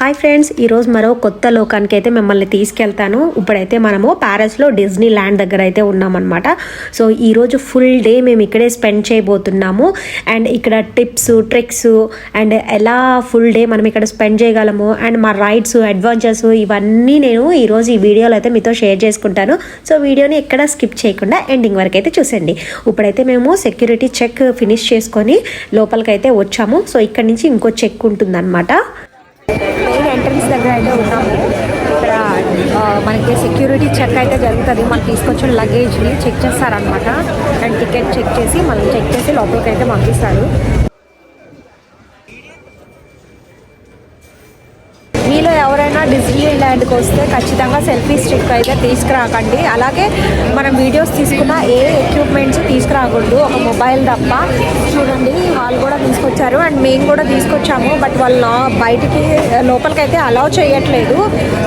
Hi friends ఈరోజు మరో కొత్త లోకానికి అయితే మిమ్మల్ని తీసుకెళ్తాను. ఇప్పుడైతే మనము ప్యారిస్లో డిజ్నీ ల్యాండ్ దగ్గర అయితే ఉన్నామన్నమాట. సో ఈరోజు ఫుల్ డే మేము ఇక్కడే స్పెండ్ చేయబోతున్నాము. అండ్ ఇక్కడ టిప్స్ ట్రిక్స్ అండ్ ఎలా ఫుల్ డే మనం ఇక్కడ స్పెండ్ చేయగలము అండ్ మా రైడ్స్ అడ్వెంచర్స్ ఇవన్నీ నేను ఈరోజు ఈ వీడియోలో అయితే మీతో షేర్ చేసుకుంటాను. సో వీడియోని ఎక్కడ స్కిప్ చేయకుండా ఎండింగ్ వరకు అయితే చూసండి ఇప్పుడైతే మేము సెక్యూరిటీ చెక్ ఫినిష్ చేసుకొని లోపలికైతే వచ్చాము. సో ఇక్కడ నుంచి ఇంకో చెక్ ఉంటుందన్నమాట. ఎంట్రన్స్ దగ్గర అయితే ఉన్నాము ఇక్కడ మనకి సెక్యూరిటీ చెక్ అయితే జరుగుతుంది. మనం తీసుకొచ్చిన లగేజ్ని చెక్ చేస్తారనమాట అండ్ టికెట్ చెక్ చేసి మనం చెక్ చేసి లోపలికి అయితే పంపిస్తారు. మీలో ఎవరైనా డిజ్నీ ల్యాండ్కి వస్తే ఖచ్చితంగా సెల్ఫీ స్టిక్ అయితే తీసుకురాకండి. అలాగే మనం వీడియోస్ తీసుకున్న ఏ ఎక్విప్మెంట్స్ తీసుకురాకూడదు. ఒక మొబైల్ తప్ప. చూడండి వాళ్ళు కూడా తీసుకొచ్చారు. అండ్ మేము కూడా తీసుకొచ్చాము. బట్ వాళ్ళు బయటికి లోపలికి అయితే అలౌ చేయట్లేదు.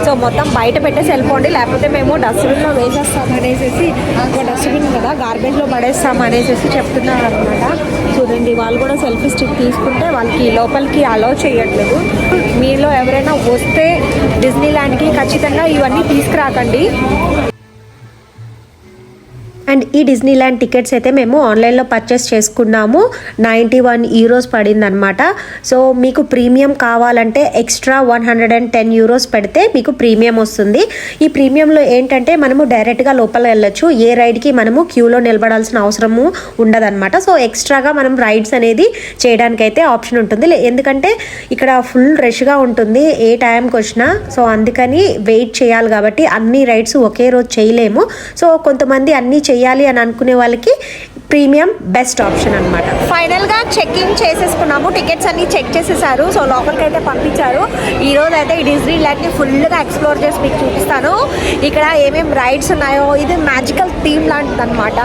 సో మొత్తం బయట పెట్టేసి వెళ్ళిపోండి లేకపోతే మేము డస్ట్బిన్లో వేసేస్తాం అనేసి ఒక డస్ట్బిన్ కదా గార్బేజ్లో పడేస్తాం అనేసి చెప్తున్నారు అనమాట చూడండి వాళ్ళు కూడా సెల్ఫీ స్టిక్ తీసుకుంటే వాళ్ళకి లోపలికి అలౌ చేయట్లేదు. మీలో ఎవరైనా వస్తే డిజ్నీ ల్యాండ్కి ఖచ్చితంగా ఇవన్నీ తీసుకురాకండి. అండ్ ఈ డిజ్నీ ల్యాండ్ టికెట్స్ అయితే మేము ఆన్లైన్లో పర్చేస్ చేసుకున్నాము. నైంటీ వన్ యూరోస్ పడింది అనమాట సో మీకు ప్రీమియం కావాలంటే extra one hundred and ten euros పెడితే మీకు ప్రీమియం వస్తుంది. ఈ ప్రీమియంలో ఏంటంటే మనము డైరెక్ట్గా లోపల వెళ్ళొచ్చు. ఏ రైడ్కి మనము క్యూలో నిలబడాల్సిన అవసరము ఉండదన్నమాట. సో ఎక్స్ట్రాగా మనం రైడ్స్ అనేది చేయడానికి అయితే ఆప్షన్ ఉంటుంది. లే- ఎందుకంటే ఇక్కడ ఫుల్ రష్గా ఉంటుంది. ఏ టైంకి వచ్చినా. సో అందుకని వెయిట్ చేయాలి కాబట్టి అన్ని రైడ్స్ ఒకే రోజు చేయలేము. సో కొంతమంది అన్నీ చేయాలి అని అనుకునే వాళ్ళకి ప్రీమియం బెస్ట్ ఆప్షన్ అనమాట ఫైనల్గా చెక్ఇన్ చేసేసుకున్నాము. టికెట్స్ అన్ని చెక్ చేసేసారు. సో లోపలికి అయితే పంపించారు. ఈ రోజు అయితే ఈ డిజ్నీ ల్యాండ్ని ఫుల్గా ఎక్స్ప్లోర్ చేసి మీకు చూపిస్తాను. ఇక్కడ ఏమేమి రైడ్స్ ఉన్నాయో ఇది మ్యాజికల్ థీమ్ లాంటిది అనమాట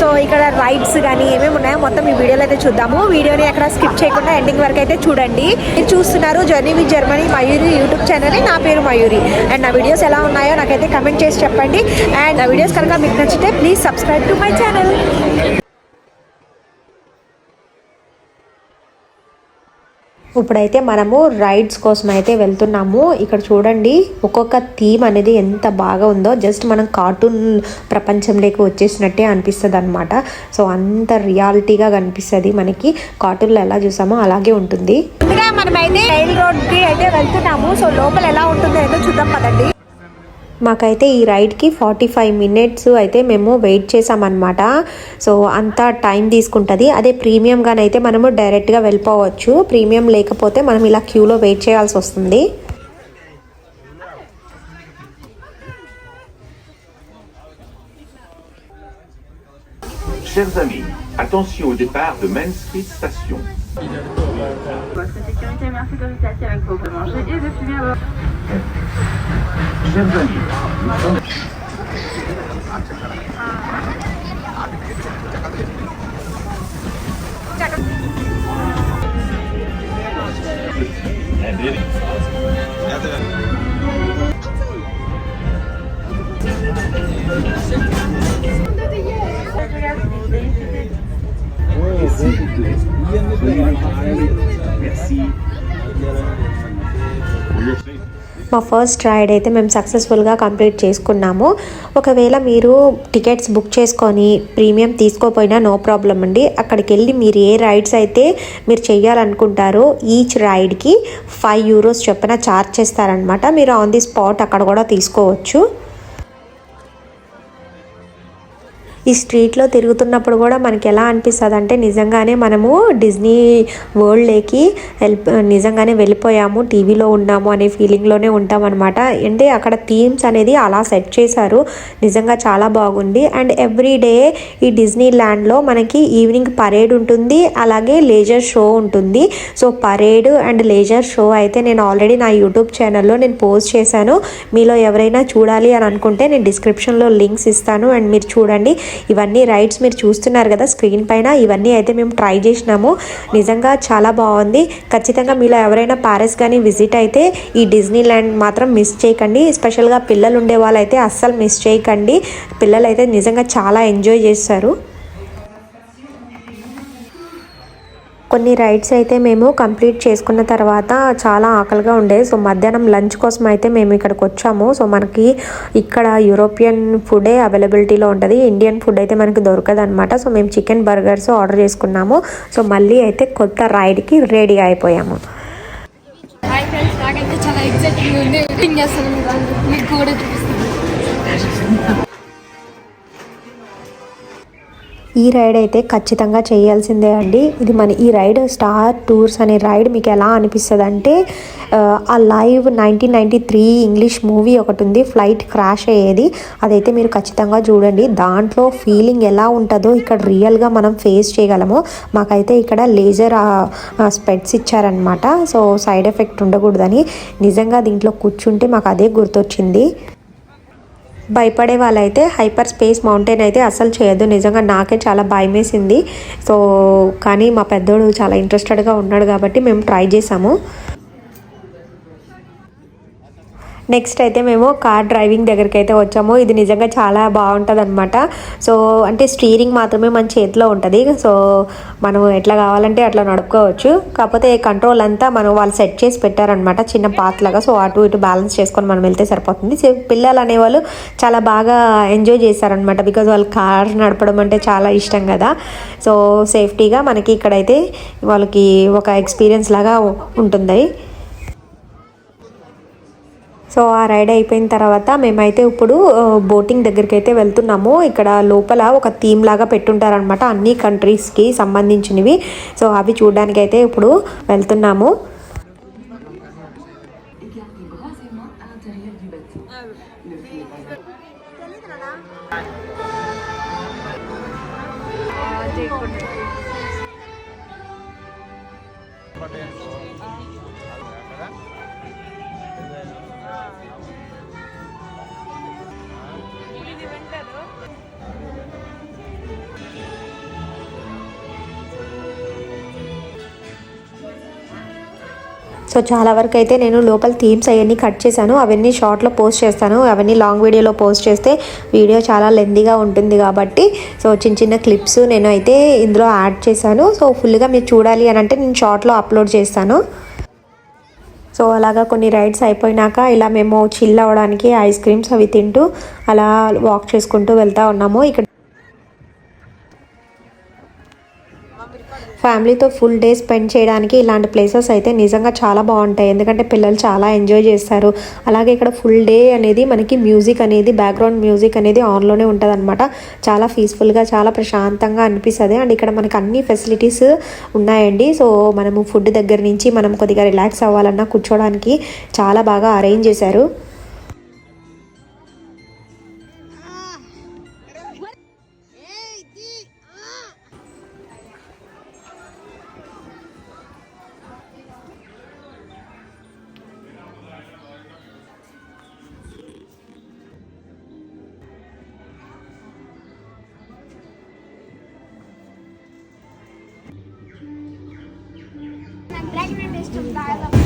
సో ఇక్కడ రైడ్స్ కానీ ఏమేమి ఉన్నాయో మొత్తం ఈ వీడియోలో అయితే చూద్దాము. వీడియోని అక్కడ స్కిప్ చేయకుండా ఎండింగ్ వరకు అయితే చూడండి. మీరు చూస్తున్నారు journey with Germany Mayuri YouTube channel నా. పేరు మయూరి అండ్ నా వీడియోస్ ఎలా ఉన్నాయో నాకైతే కమెంట్ చేసి చెప్పండి. అండ్ నా వీడియోస్ కనుక మీకు నచ్చితే please subscribe to my channel ఇప్పుడైతే మనము రైడ్స్ కోసం అయితే వెళ్తున్నాము. ఇక్కడ చూడండి ఒక్కొక్క థీమ్ అనేది ఎంత బాగా ఉందో. జస్ట్ మనం కార్టూన్ ప్రపంచంలోకి వచ్చేసినట్టే అనిపిస్తుంది అనమాట సో అంత రియాలిటీగా కనిపిస్తుంది మనకి. కార్టూన్లో ఎలా చూసామో అలాగే ఉంటుంది. మనమైతే రైల్ రోడ్కి అయితే వెళ్తున్నాము. సో లోపల ఎలా ఉంటుందో ఏదో చూద్దాం పదండి. మాకైతే ఈ రైడ్కి ఫార్టీ ఫైవ్ మినిట్స్ అయితే మేము వెయిట్ చేసామన్నమాట సో అంత టైం తీసుకుంటుంది. అదే ప్రీమియంగానైతే మనము డైరెక్ట్గా వెళ్ళిపోవచ్చు. ప్రీమియం లేకపోతే మనం ఇలా క్యూలో వెయిట్ చేయాల్సి వస్తుంది. Chers amis, attention au départ de Main Street Station. Votre sécurité, merci de rester assis avec vos de manger et de fumer à bord. Chers amis, nous sommes... Merci. మా ఫస్ట్ రైడ్ అయితే మేము సక్సెస్ఫుల్గా complete చేసుకున్నాము. ఒకవేళ మీరు tickets book చేసుకొని premium తీసుకోపోయినా no problem అండి. అక్కడికి వెళ్ళి మీరు ఏ రైడ్స్ అయితే మీరు చేయాలనుకుంటారో ఈచ్ రైడ్కి ఫైవ్ యూరోస్ చొప్పున ఛార్జ్ చేస్తారనమాట మీరు ఆన్ ది స్పాట్ అక్కడ కూడా తీసుకోవచ్చు. ఈ స్ట్రీట్లో తిరుగుతున్నప్పుడు కూడా మనకి ఎలా అనిపిస్తుంది అంటే నిజంగానే మనము డిజ్నీ వరల్డ్లోకి వెళ్ళి నిజంగానే వెళ్ళిపోయాము టీవీలో ఉన్నాము అనే ఫీలింగ్లోనే ఉంటాం అనమాట అంటే అక్కడ థీమ్స్ అనేది అలా సెట్ చేశారు. నిజంగా చాలా బాగుంది. అండ్ ఎవ్రీ డే ఈ డిజ్నీ ల్యాండ్లో మనకి ఈవినింగ్ పరేడ్ ఉంటుంది. అలాగే లేజర్ షో ఉంటుంది. So parade and laser show అయితే నేను ఆల్రెడీ నా యూట్యూబ్ ఛానల్లో నేను పోస్ట్ చేశాను. మీలో ఎవరైనా చూడాలి అని అనుకుంటే నేను డిస్క్రిప్షన్లో లింక్స్ ఇస్తాను. అండ్ మీరు చూడండి. ఇవన్నీ రైడ్స్ మీరు చూస్తున్నారు కదా స్క్రీన్ పైన. ఇవన్నీ అయితే మేము ట్రై చేసినాము. నిజంగా చాలా బాగుంది. ఖచ్చితంగా మీలో ఎవరైనా ప్యారిస్ కానీ విజిట్ అయితే ఈ డిజ్నీ ల్యాండ్ మాత్రం మిస్ చేయకండి. స్పెషల్గా పిల్లలు ఉండే వాళ్ళైతే అస్సలు మిస్ చేయకండి. పిల్లలు అయితే నిజంగా చాలా ఎంజాయ్ చేస్తారు. కొన్ని రైడ్స్ అయితే మేము కంప్లీట్ చేసుకున్న తర్వాత చాలా ఆకలిగా ఉండే. సో మధ్యాహ్నం లంచ్ కోసం అయితే మేము ఇక్కడికి వచ్చాము. సో మనకి ఇక్కడ యూరోపియన్ ఫుడే అవైలబిలిటీలో ఉంటుంది. ఇండియన్ ఫుడ్ అయితే మనకి దొరకదు అనమాట సో మేము చికెన్ బర్గర్స్ ఆర్డర్ చేసుకున్నాము. సో మళ్ళీ అయితే కొత్త రైడ్కి రెడీ అయిపోయాము. చాలా ఎగ్జైటింగ్ ఉంది. మీకు కూడా చూపిస్తాను. ఈ రైడ్ అయితే ఖచ్చితంగా చేయాల్సిందే అండి. ఇది మన ఈ రైడ్ స్టార్ టూర్స్ అనే రైడ్ మీకు ఎలా అనిపిస్తుంది అంటే ఆ live nineteen ninety three English movie ఒకటి ఉంది ఫ్లైట్ క్రాష్ అయ్యేది. అదైతే మీరు ఖచ్చితంగా చూడండి. దాంట్లో ఫీలింగ్ ఎలా ఉంటుందో ఇక్కడ రియల్గా మనం ఫేస్ చేయగలము. మాకైతే ఇక్కడ లేజర్ స్పెట్స్ ఇచ్చారనమాట సో సైడ్ ఎఫెక్ట్ ఉండకూడదని. నిజంగా దీంట్లో కూర్చుంటే మాకు అదే గుర్తొచ్చింది. భయపడే వాళ్ళైతే హైపర్ స్పేస్ మౌంటైన్ అయితే అసలు చేయొద్దు. నిజంగా నాకే చాలా భయం వేసింది సో కానీ మా పెద్దోడు చాలా ఇంట్రెస్టెడ్గా ఉన్నాడు కాబట్టి మేము ట్రై చేసాము. నెక్స్ట్ అయితే మేము కార్ డ్రైవింగ్ దగ్గరికి అయితే వచ్చాము. ఇది నిజంగా చాలా బాగుంటుంది అనమాట సో అంటే స్టీరింగ్ మాత్రమే మన చేతిలో ఉంటుంది. సో మనం ఎట్లా కావాలంటే అట్లా నడుపుకోవచ్చు. కాకపోతే కంట్రోల్ అంతా మనం వాళ్ళు సెట్ చేసి పెట్టారనమాట చిన్న పాత్లాగా సో అటు ఇటు బ్యాలెన్స్ చేసుకొని మనం వెళ్తే సరిపోతుంది. సో పిల్లలు అనేవాళ్ళు చాలా బాగా ఎంజాయ్ చేశారనమాట బికాజ్ వాళ్ళు కార్ నడపడం అంటే చాలా ఇష్టం కదా. సో సేఫ్టీగా మనకి ఇక్కడైతే వాళ్ళకి ఒక ఎక్స్పీరియన్స్ లాగా ఉంటుంది సో ఆ రైడ్ అయిపోయిన తర్వాత మేమైతే ఇప్పుడు బోటింగ్ దగ్గరికి అయితే వెళ్తున్నాము. ఇక్కడ లోపల ఒక థీమ్ లాగా పెట్టుంటారనమాట అన్ని కంట్రీస్కి సంబంధించినవి. సో అవి చూడడానికి అయితే ఇప్పుడు వెళ్తున్నాము. సో చాలా వరకు అయితే నేను లోపల థీమ్స్ అవన్నీ కట్ చేశాను. అవన్నీ షార్ట్లో పోస్ట్ చేస్తాను. అవన్నీ లాంగ్ వీడియోలో పోస్ట్ చేస్తే వీడియో చాలా లెందీగా ఉంటుంది కాబట్టి సో చిన్న చిన్న క్లిప్స్ నేను అయితే ఇందులో యాడ్ చేశాను. సో ఫుల్గా మీరు చూడాలి అని అంటే నేను షార్ట్లో అప్లోడ్ చేస్తాను. సో అలాగా కొన్ని రైడ్స్ అయిపోయినాక ఇలా మేము చిల్ అవ్వడానికి ఐస్ క్రీమ్స్ అవి తింటూ అలా వాక్ చేసుకుంటూ వెళ్తూ ఉన్నాము. ఇక్కడ ఫ్యామిలీతో ఫుల్ డే స్పెండ్ చేయడానికి ఇలాంటి ప్లేసెస్ అయితే నిజంగా చాలా బాగుంటాయి. ఎందుకంటే పిల్లలు చాలా ఎంజాయ్ చేస్తారు. అలాగే ఇక్కడ ఫుల్ డే అనేది మనకి మ్యూజిక్ అనేది బ్యాక్గ్రౌండ్ మ్యూజిక్ అనేది ఆన్లోనే ఉంటుంది అనమాట చాలా పీస్ఫుల్గా చాలా ప్రశాంతంగా అనిపిస్తుంది. అండ్ ఇక్కడ మనకి అన్ని ఫెసిలిటీస్ ఉన్నాయండి. సో మనము ఫుడ్ దగ్గర నుంచి మనం కొద్దిగా రిలాక్స్ అవ్వాలన్నా కూర్చోడానికి చాలా బాగా అరేంజ్ చేశారు.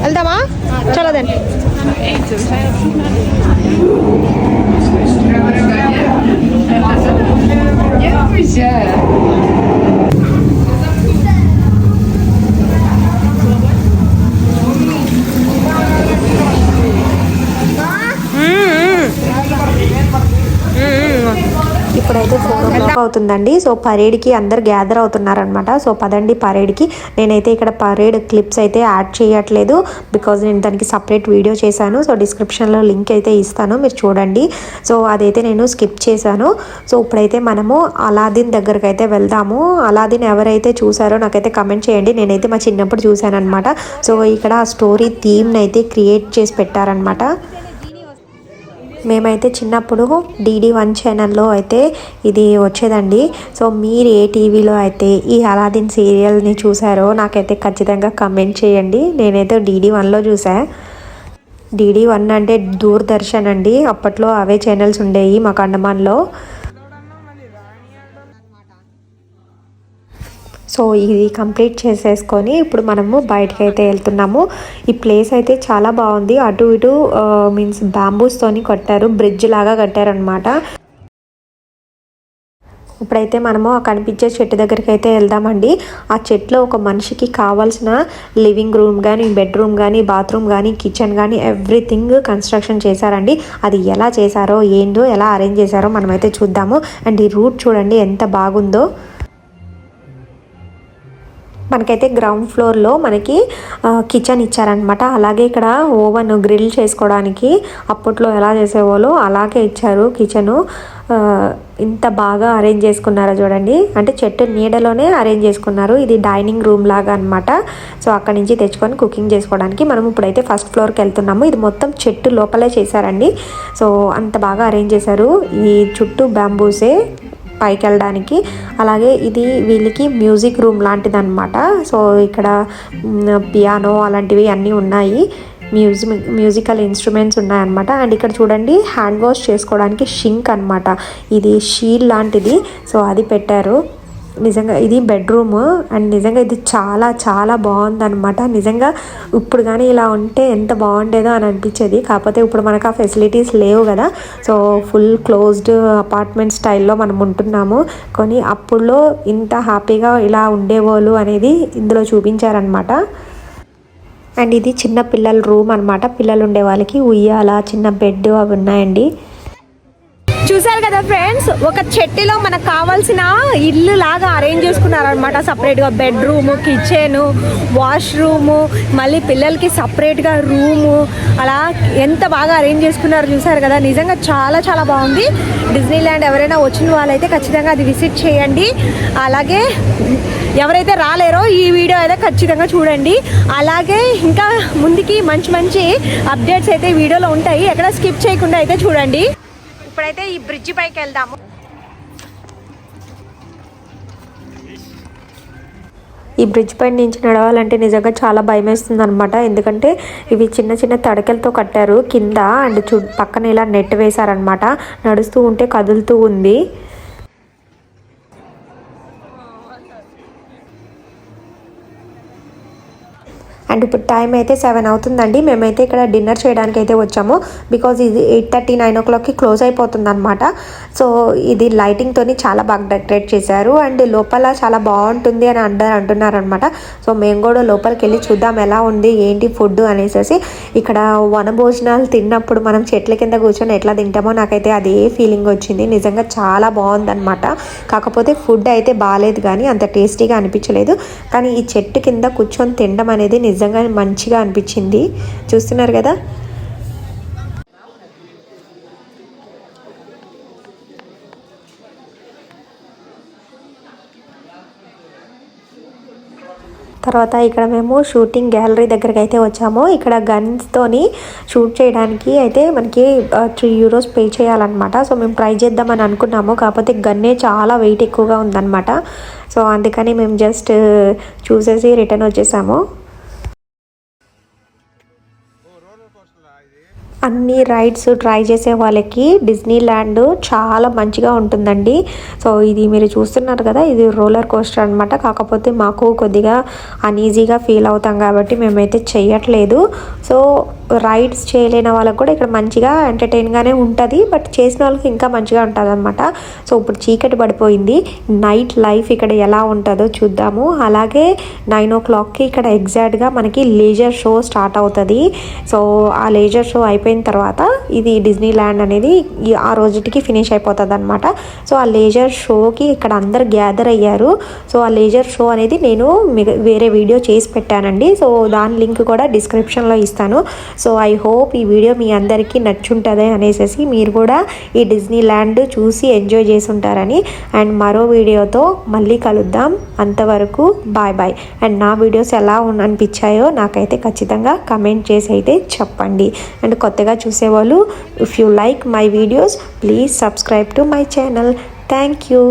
వెళ్దామా చలో దెన్ ఇప్పుడైతే ఓ అవుతుందండి. సో పరేడ్కి అందరు గ్యాదర్ అవుతున్నారనమాట సో పదండి పరేడ్కి. నేనైతే ఇక్కడ పరేడ్ క్లిప్స్ అయితే యాడ్ చేయట్లేదు. బికాజ్ నేను దానికి సపరేట్ వీడియో చేశాను. సో డిస్క్రిప్షన్లో లింక్ అయితే ఇస్తాను. మీరు చూడండి. సో అదైతే నేను స్కిప్ చేశాను. సో ఇప్పుడైతే మనము అలాదిన్ దగ్గరికి అయితే వెళ్దాము. అలాదిన్ ఎవరైతే చూసారో నాకైతే కమెంట్ చేయండి. నేనైతే మా చిన్నప్పుడు చూశాను అనమాట సో ఇక్కడ ఆ స్టోరీ థీమ్ని అయితే క్రియేట్ చేసి పెట్టారనమాట మేమైతే చిన్నప్పుడు డీడీ వన్ ఛానల్లో అయితే ఇది వచ్చేదండి. సో మీరు ఏ టీవీలో అయితే ఈ అలాదిన్ సీరియల్ని చూసారో నాకైతే ఖచ్చితంగా కమెంట్ చేయండి. నేనైతే డీడీ వన్లో చూసా. డీడీ వన్ అంటే దూరదర్శన్ అండి. అప్పట్లో అవే ఛానల్స్ ఉండేవి మాకు అండమాన్లో సో ఇది కంప్లీట్ చేసేసుకొని ఇప్పుడు మనము బయటకి అయితే వెళ్తున్నాము. ఈ ప్లేస్ అయితే చాలా బాగుంది. అటు ఇటు మీన్స్ బ్యాంబూస్తోని కట్టారు. బ్రిడ్జ్ లాగా కట్టారనమాట ఇప్పుడైతే మనము ఆ కనిపించే చెట్టు దగ్గరికి అయితే వెళ్దామండి. ఆ చెట్లో ఒక మనిషికి కావాల్సిన లివింగ్ రూమ్ కానీ బెడ్రూమ్ కానీ బాత్రూమ్ కానీ కిచెన్ కానీ ఎవ్రీథింగ్ కన్స్ట్రక్షన్ చేశారండి. అది ఎలా చేశారో ఏందో ఎలా అరేంజ్ చేశారో మనమైతే చూద్దాము. అండ్ ఈ రూట్ చూడండి ఎంత బాగుందో. మనకైతే గ్రౌండ్ ఫ్లోర్లో మనకి కిచెన్ ఇచ్చారనమాట అలాగే ఇక్కడ ఓవెన్ గ్రిల్ చేసుకోవడానికి అప్పట్లో ఎలా చేసేవాళ్ళు అలాగే ఇచ్చారు కిచెను ఇంత బాగా అరేంజ్ చేసుకున్నారో చూడండి. అంటే చెట్టు నీడలోనే అరేంజ్ చేసుకున్నారు. ఇది డైనింగ్ రూమ్ లాగా అనమాట సో అక్కడి నుంచి తెచ్చుకొని కుకింగ్ చేసుకోవడానికి మనం ఇప్పుడైతే ఫస్ట్ ఫ్లోర్కి వెళ్తున్నాము. ఇది మొత్తం చెట్టు లోపలే చేశారండి. సో అంత బాగా అరేంజ్ చేశారు. ఈ చుట్టూ బ్యాంబూసే పైకి వెళ్ళడానికి అలాగే ఇది వీళ్ళకి మ్యూజిక్ రూమ్ లాంటిది అనమాట సో ఇక్కడ పియానో అలాంటివి అన్నీ ఉన్నాయి. మ్యూజిక్ మ్యూజికల్ ఇన్స్ట్రుమెంట్స్ ఉన్నాయన్నమాట. అండ్ ఇక్కడ చూడండి హ్యాండ్ వాష్ చేసుకోవడానికి షింక్ అన్నమాట. ఇది షీల్ లాంటిది. సో అది పెట్టారు. నిజంగా ఇది బెడ్రూమ్ అండ్ నిజంగా ఇది చాలా చాలా బాగుందనమాట నిజంగా ఇప్పుడు కానీ ఇలా ఉంటే ఎంత బాగుండేదో అని అనిపించేది. కాకపోతే ఇప్పుడు మనకు ఆ ఫెసిలిటీస్ లేవు కదా. సో ఫుల్ క్లోజ్డ్ అపార్ట్మెంట్ స్టైల్లో మనం ఉంటున్నాము. కానీ అప్పుడులో ఇంత హ్యాపీగా ఇలా ఉండేవాళ్ళు అనేది ఇందులో చూపించారనమాట అండ్ ఇది చిన్న పిల్లల రూమ్ అన్నమాట. పిల్లలు ఉండే వాళ్ళకి ఉయ్యాల చిన్న బెడ్ అవి ఉన్నాయండి. చూసారు కదా ఫ్రెండ్స్? ఒక చెట్టులో మనకు కావాల్సిన ఇల్లు లాగా అరేంజ్ చేసుకున్నారనమాట సపరేట్గా బెడ్రూమ్ కిచెన్ వాష్రూమ్ మళ్ళీ పిల్లలకి సపరేట్గా రూము అలా ఎంత బాగా అరేంజ్ చేసుకున్నారు చూసారు కదా. నిజంగా చాలా చాలా బాగుంది. డిజ్నీ ల్యాండ్ ఎవరైనా వచ్చిన వాళ్ళైతే ఖచ్చితంగా అది విజిట్ చేయండి. అలాగే ఎవరైతే రాలేరో ఈ వీడియో అయితే ఖచ్చితంగా చూడండి. అలాగే ఇంకా ముందుకి మంచి మంచి అప్డేట్స్ అయితే వీడియోలో ఉంటాయి. ఎక్కడ స్కిప్ చేయకుండా అయితే చూడండి. ఇప్పుడైతే ఈ బ్రిడ్జి పైకి వెళ్దాము. ఈ బ్రిడ్జ్ పైన నుంచి నడవాలంటే నిజంగా చాలా భయం వేస్తుంది అనమాట ఎందుకంటే ఇవి చిన్న చిన్న తడకలతో కట్టారు కింద అండ్ చూ పక్కన ఇలా నెట్ వేశారనమాట నడుస్తూ ఉంటే కదులుతూ ఉంది. అండ్ ఇప్పుడు టైం అయితే సెవెన్ అవుతుందండి. మేమైతే ఇక్కడ డిన్నర్ చేయడానికి అయితే వచ్చాము. బికాజ్ ఇది ఎయిట్ థర్టీ నైన్ ఓ క్లాక్కి క్లోజ్ అయిపోతుంది అనమాట సో ఇది లైటింగ్తో చాలా బాగా డెకరేట్ చేశారు. అండ్ లోపల చాలా బాగుంటుంది అని అందరు అంటున్నారు అనమాట సో మేము కూడా లోపలికి వెళ్ళి చూద్దాం ఎలా ఉంది ఏంటి ఫుడ్ అనేసి ఇక్కడ వన భోజనాలు తిన్నప్పుడు మనం చెట్ల కింద కూర్చొని ఎట్లా తింటామో నాకైతే అదే ఫీలింగ్ వచ్చింది. నిజంగా చాలా బాగుందనమాట కాకపోతే ఫుడ్ అయితే బాగాలేదు కానీ అంత టేస్టీగా అనిపించలేదు. కానీ ఈ చెట్టు కింద కూర్చొని తినడం అనేది నిజంగా మంచిగా అనిపించింది. చూస్తున్నారు కదా? తర్వాత ఇక్కడ మేము షూటింగ్ గ్యాలరీ దగ్గరికి అయితే వచ్చాము. ఇక్కడ గన్స్తోని షూట్ చేయడానికి అయితే మనకి త్రీ యూరోస్ పే చేయాలన్నమాట. సో మేము ట్రై చేద్దామని అనుకున్నాము. కాకపోతే గన్నే చాలా వెయిట్ ఎక్కువగా ఉందన్నమాట. సో అందుకని మేము జస్ట్ చూసేసి రిటర్న్ వచ్చేసాము. అన్ని రైడ్స్ ట్రై చేసే వాళ్ళకి డిజ్నీ ల్యాండ్ చాలా మంచిగా ఉంటుందండి. సో ఇది మీరు చూస్తున్నారు కదా ఇది రోలర్ కోస్టర్ అనమాట కాకపోతే మాకు కొద్దిగా అన్ఈజీగా ఫీల్ అవుతాం కాబట్టి మేమైతే చేయట్లేదు సో రైడ్స్ చేయలేని వాళ్ళకి కూడా ఇక్కడ మంచిగా ఎంటర్టైన్గానే ఉంటుంది. బట్ చేసిన వాళ్ళకి ఇంకా మంచిగా ఉంటుంది అనమాట సో ఇప్పుడు చీకటి పడిపోయింది. నైట్ లైఫ్ ఇక్కడ ఎలా ఉంటుందో చూద్దాము. అలాగే నైన్ ఓ క్లాక్కి ఇక్కడ ఎగ్జాక్ట్గా మనకి లేజర్ షో స్టార్ట్ అవుతుంది. సో ఆ లేజర్ షో అయిపోయిన తర్వాత ఇది డిజ్నీ ల్యాండ్ అనేది ఆ రోజుటికి ఫినిష్ అయిపోతుంది అనమాట సో ఆ లేజర్ షోకి ఇక్కడ అందరు గ్యాదర్ అయ్యారు. సో ఆ లేజర్ షో అనేది నేను వేరే వీడియో చేసి పెట్టానండి. సో దాని లింక్ కూడా డిస్క్రిప్షన్లో ఇస్తాను. సో ఐ హోప్ ఈ వీడియో మీ అందరికీ నచ్చుంటుంది అనేసి మీరు కూడా ఈ డిజ్నీ ల్యాండ్ చూసి ఎంజాయ్ చేసి ఉంటారని అండ్ మరో వీడియోతో మళ్ళీ కలుద్దాం. అంతవరకు బాయ్ బాయ్. అండ్ నా వీడియోస్ ఎలా అనిపించాయో నాకైతే ఖచ్చితంగా కమెంట్ చేసి అయితే చెప్పండి. అండ్ కొత్త కొత్తగా చూసేవాళ్ళు. If you like my videos please subscribe to my channel thank you